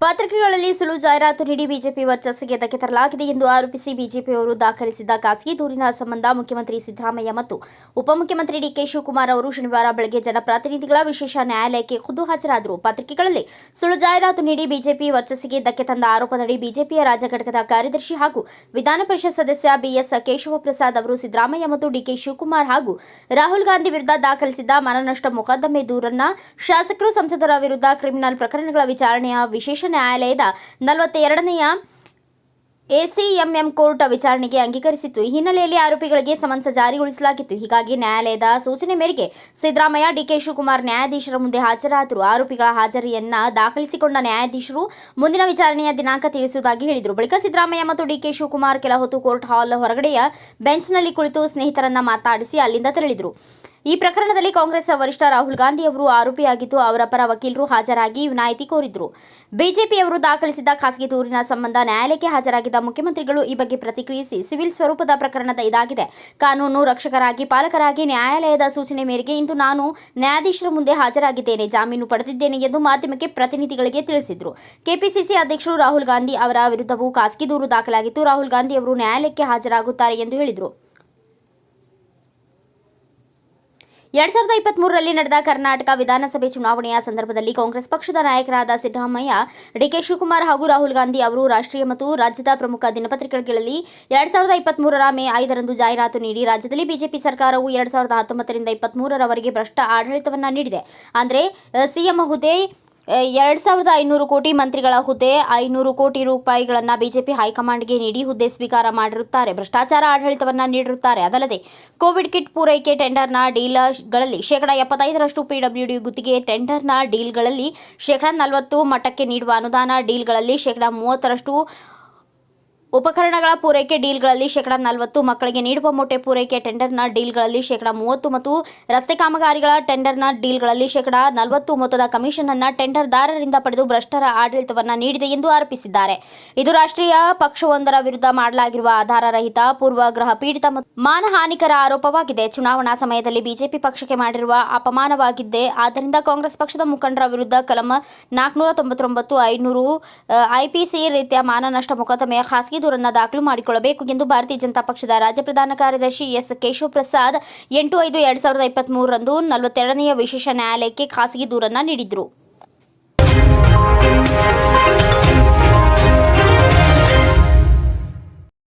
ಸುಳ್ಳು ಜಾಹೀರಾತು ನೀಡಿ ಬಿಜೆಪಿ ವರ್ಚಸ್ಸಿಗೆ ಧಕ್ಕೆ ತರಲಾಗಿದೆ ಎಂದು ಆರೋಪಿಸಿ ಬಿಜೆಪಿಯವರು ದಾಖಲಿಸಿದ ಖಾಸಗಿ ದೂರಿನ ಸಂಬಂಧ ಮುಖ್ಯಮಂತ್ರಿ ಸಿದ್ದರಾಮಯ್ಯ ಮತ್ತು ಉಪಮುಖ್ಯಮಂತ್ರಿ ಡಿಕೆ ಶಿವಕುಮಾರ್ ಅವರು ಶನಿವಾರ ಬೆಳಗ್ಗೆ ಜನಪ್ರತಿನಿಧಿಗಳ ವಿಶೇಷ ನ್ಯಾಯಾಲಯಕ್ಕೆ ಖುದ್ದು ಹಾಜರಾದರು. ಪತ್ರಿಕೆಗಳಲ್ಲಿ ಸುಳ್ಳು ಜಾಹೀರಾತು ನೀಡಿ ಬಿಜೆಪಿ ವರ್ಚಸ್ಸಿಗೆ ಧಕ್ಕೆ ತಂದ ಆರೋಪದಡಿ ಬಿಜೆಪಿಯ ರಾಜ್ಯ ಘಟಕದ ಕಾರ್ಯದರ್ಶಿ ಹಾಗೂ ವಿಧಾನ ಪರಿಷತ್ ಸದಸ್ಯ ಬಿಎಸ್ ಕೇಶವ ಪ್ರಸಾದ್ ಅವರು ಸಿದ್ದರಾಮಯ್ಯ ಮತ್ತು ಡಿಕೆ ಶಿವಕುಮಾರ್ ಹಾಗೂ ರಾಹುಲ್ ಗಾಂಧಿ ವಿರುದ್ಧ ದಾಖಲಿಸಿದ ಮನನಷ್ಟ ಮೊಕದ್ದಮೆ ದೂರನ್ನ ಶಾಸಕರು ಸಂಸದರ ವಿರುದ್ಧ ಕ್ರಿಮಿನಲ್ ಪ್ರಕರಣಗಳ ವಿಚಾರಣೆಯ ವಿಶೇಷ ನ್ಯಾಯಾಲಯದ ನಲವತ್ತೆರಡನೆಯ ಎಸಿಎಂಎಂ ಕೋರ್ಟ್ ವಿಚಾರಣೆಗೆ ಅಂಗೀಕರಿಸಿತ್ತು. ಈ ಹಿನ್ನೆಲೆಯಲ್ಲಿ ಆರೋಪಿಗಳಿಗೆ ಸಮನ್ಸ್ ಜಾರಿಗೊಳಿಸಲಾಗಿತ್ತು. ಹೀಗಾಗಿ ನ್ಯಾಯಾಲಯದ ಸೂಚನೆ ಮೇರೆಗೆ ಸಿದ್ದರಾಮಯ್ಯ, ಡಿಕೆ ಶಿವಕುಮಾರ್ ನ್ಯಾಯಾಧೀಶರ ಮುಂದೆ ಹಾಜರಾದರು. ಆರೋಪಿಗಳ ಹಾಜರಿಯನ್ನ ದಾಖಲಿಸಿಕೊಂಡ ನ್ಯಾಯಾಧೀಶರು ಮುಂದಿನ ವಿಚಾರಣೆಯ ದಿನಾಂಕ ತಿಳಿಸುವುದಾಗಿ ಹೇಳಿದರು. ಬಳಿಕ ಸಿದ್ದರಾಮಯ್ಯ ಮತ್ತು ಡಿಕೆ ಶಿವಕುಮಾರ್ ಕೆಲ ಹೊತ್ತು ಕೋರ್ಟ್ ಹಾಲ್ ಹೊರಗಡೆಯ ಬೆಂಚ್ನಲ್ಲಿ ಕುಳಿತು ಸ್ನೇಹಿತರನ್ನ ಮಾತಾಡಿಸಿ ಅಲ್ಲಿಂದ ತೆರಳಿದರು. ಈ ಪ್ರಕರಣದಲ್ಲಿ ಕಾಂಗ್ರೆಸ್ ವರಿಷ್ಠ ರಾಹುಲ್ ಗಾಂಧಿ ಅವರು ಆರೋಪಿಯಾಗಿದ್ದು ಅವರ ಪರ ವಕೀಲರು ಹಾಜರಾಗಿ ವಿನಾಯಿತಿ ಕೋರಿದ್ರು. ಬಿಜೆಪಿಯವರು ದಾಖಲಿಸಿದ ಖಾಸಗಿ ದೂರಿನ ಸಂಬಂಧ ನ್ಯಾಯಾಲಯಕ್ಕೆ ಹಾಜರಾಗಿದ್ದ ಮುಖ್ಯಮಂತ್ರಿಗಳು ಈ ಬಗ್ಗೆ ಪ್ರತಿಕ್ರಿಯಿಸಿ ಸಿವಿಲ್ ಸ್ವರೂಪದ ಪ್ರಕರಣದ ಇದಾಗಿದೆ. ಕಾನೂನು ರಕ್ಷಕರಾಗಿ ಪಾಲಕರಾಗಿ ನ್ಯಾಯಾಲಯದ ಸೂಚನೆ ಮೇರೆಗೆ ಇಂದು ನಾನು ನ್ಯಾಯಾಧೀಶರ ಮುಂದೆ ಹಾಜರಾಗಿದ್ದೇನೆ, ಜಾಮೀನು ಪಡೆದಿದ್ದೇನೆ ಎಂದು ಮಾಧ್ಯಮಕ್ಕೆ ಪ್ರತಿನಿಧಿಗಳಿಗೆ ತಿಳಿಸಿದರು. ಕೆಪಿಸಿಸಿ ಅಧ್ಯಕ್ಷರು ರಾಹುಲ್ ಗಾಂಧಿ ಅವರ ವಿರುದ್ಧವೂ ಖಾಸಗಿ ದೂರು ದಾಖಲಾಗಿತ್ತು. ರಾಹುಲ್ ಗಾಂಧಿ ಅವರು ನ್ಯಾಯಾಲಯಕ್ಕೆ ಹಾಜರಾಗುತ್ತಾರೆ ಎಂದು ಹೇಳಿದರು. ಎರಡ್ ಸಾವಿರದ ಇಪ್ಪತ್ಮೂರರಲ್ಲಿ ನಡೆದ ಕರ್ನಾಟಕ ವಿಧಾನಸಭೆ ಚುನಾವಣೆಯ ಸಂದರ್ಭದಲ್ಲಿ ಕಾಂಗ್ರೆಸ್ ಪಕ್ಷದ ನಾಯಕರಾದ ಸಿದ್ದರಾಮಯ್ಯ ಡಿಕೆ ಶಿವಕುಮಾರ್ ಹಾಗೂ ರಾಹುಲ್ ಗಾಂಧಿ ಅವರು ರಾಷ್ಟ್ರೀಯ ಮತ್ತು ರಾಜ್ಯದ ಪ್ರಮುಖ ದಿನಪತ್ರಿಕೆಗಳಲ್ಲಿ ಎರಡ್ ಸಾವಿರದ ಇಪ್ಪತ್ಮೂರರ ಮೇ ಐದರಂದು ಜಾಹೀರಾತು ನೀಡಿ ರಾಜ್ಯದಲ್ಲಿ ಬಿಜೆಪಿ ಸರ್ಕಾರವು ಎರಡ್ ಸಾವಿರದ ಹತ್ತೊಂಬತ್ತರಿಂದ ಇಪ್ಪತ್ಮೂರರವರೆಗೆ ಭ್ರಷ್ಟ ಆಡಳಿತವನ್ನು ನೀಡಿದೆ. ಅಂದರೆ, ಸಿಎಂ ಹುದ್ದೆ ಎರಡು ಸಾವಿರದ ಐನೂರು ಕೋಟಿ ಮಂತ್ರಿಗಳ ಹುದ್ದೆ, ಐನೂರು ಕೋಟಿ ರೂಪಾಯಿಗಳನ್ನು ಬಿಜೆಪಿ ಹೈಕಮಾಂಡ್ಗೆ ನೀಡಿ ಹುದ್ದೆ ಸ್ವೀಕಾರ ಮಾಡಿರುತ್ತಾರೆ. ಭ್ರಷ್ಟಾಚಾರ ಆಡಳಿತವನ್ನು ನೀಡಿರುತ್ತಾರೆ. ಅದಲ್ಲದೆ, ಕೋವಿಡ್ ಕಿಟ್ ಪೂರೈಕೆ ಟೆಂಡರ್ನ ಡೀಲ್ಗಳಲ್ಲಿ ಶೇಕಡಾ ಎಪ್ಪತ್ತೈದರಷ್ಟು ಪಿಡಬ್ಲ್ಯೂಡಿ ಗುತ್ತಿಗೆ ಟೆಂಡರ್ನ ಡೀಲ್ಗಳಲ್ಲಿ ಶೇಕಡಾ ನಲವತ್ತು ಮಟ್ಟಕ್ಕೆ ನೀಡುವ ಅನುದಾನ ಡೀಲ್ಗಳಲ್ಲಿ ಶೇಕಡಾ ಮೂವತ್ತರಷ್ಟು ಉಪಕರಣಗಳ ಪೂರೈಕೆ ಡೀಲ್ಗಳಲ್ಲಿ ಶೇಕಡಾ ನಲವತ್ತು ಮಕ್ಕಳಿಗೆ ನೀಡುವ ಮೊಟ್ಟೆ ಪೂರೈಕೆ ಟೆಂಡರ್ನ ಡೀಲ್ಗಳಲ್ಲಿ ಶೇಕಡಾ ಮೂವತ್ತು ಮತ್ತು ರಸ್ತೆ ಕಾಮಗಾರಿಗಳ ಟೆಂಡರ್ನ ಡೀಲ್ಗಳಲ್ಲಿ ಶೇಕಡಾ ನಲವತ್ತು ಮೊತ್ತದ ಕಮಿಷನ್ ಅನ್ನ ಟೆಂಡರ್ದಾರರಿಂದ ಪಡೆದು ಭ್ರಷ್ಟರ ಆಡಳಿತವನ್ನ ನೀಡಿದೆ ಎಂದು ಆರೋಪಿಸಿದ್ದಾರೆ. ಇದು ರಾಷ್ಟ್ರೀಯ ಪಕ್ಷವೊಂದರ ವಿರುದ್ಧ ಮಾಡಲಾಗಿರುವ ಆಧಾರರಹಿತ ಪೂರ್ವಗ್ರಹ ಪೀಡಿತ ಮಾನಹಾನಿಕರ ಆರೋಪವಾಗಿದೆ. ಚುನಾವಣಾ ಸಮಯದಲ್ಲಿ ಬಿಜೆಪಿ ಪಕ್ಷಕ್ಕೆ ಮಾಡಿರುವ ಅಪಮಾನವಾಗಿದ್ದೆ ಆದ್ದರಿಂದ ಕಾಂಗ್ರೆಸ್ ಪಕ್ಷದ ಮುಖಂಡರ ವಿರುದ್ಧ ಕಲಂ ನಾಲ್ಕುನೂರ ತೊಂಬತ್ತೊಂಬತ್ತು ಐನೂರು ಐಪಿಸಿ ರೀತಿಯ ಮಾನನಷ್ಟ ಮೊಕದ್ದಮೆಯ ಖಾಸಗಿ ದೂರನ್ನು ದಾಖಲು ಮಾಡಿಕೊಳ್ಳಬೇಕು ಎಂದು ಭಾರತೀಯ ಜನತಾ ಪಕ್ಷದ ರಾಜ್ಯ ಪ್ರಧಾನ ಕಾರ್ಯದರ್ಶಿ ಎಸ್ ಕೇಶವ ಪ್ರಸಾದ್ ಎಂಟು ಐದು ಎರಡ್ ಸಾವಿರದ ಇಪ್ಪತ್ತ್ ಮೂರರಂದು ನಲವತ್ತೆರಡನೆಯ ವಿಶೇಷ ನ್ಯಾಯಾಲಯಕ್ಕೆ ಖಾಸಗಿ ದೂರನ್ನ ನೀಡಿದ್ರು.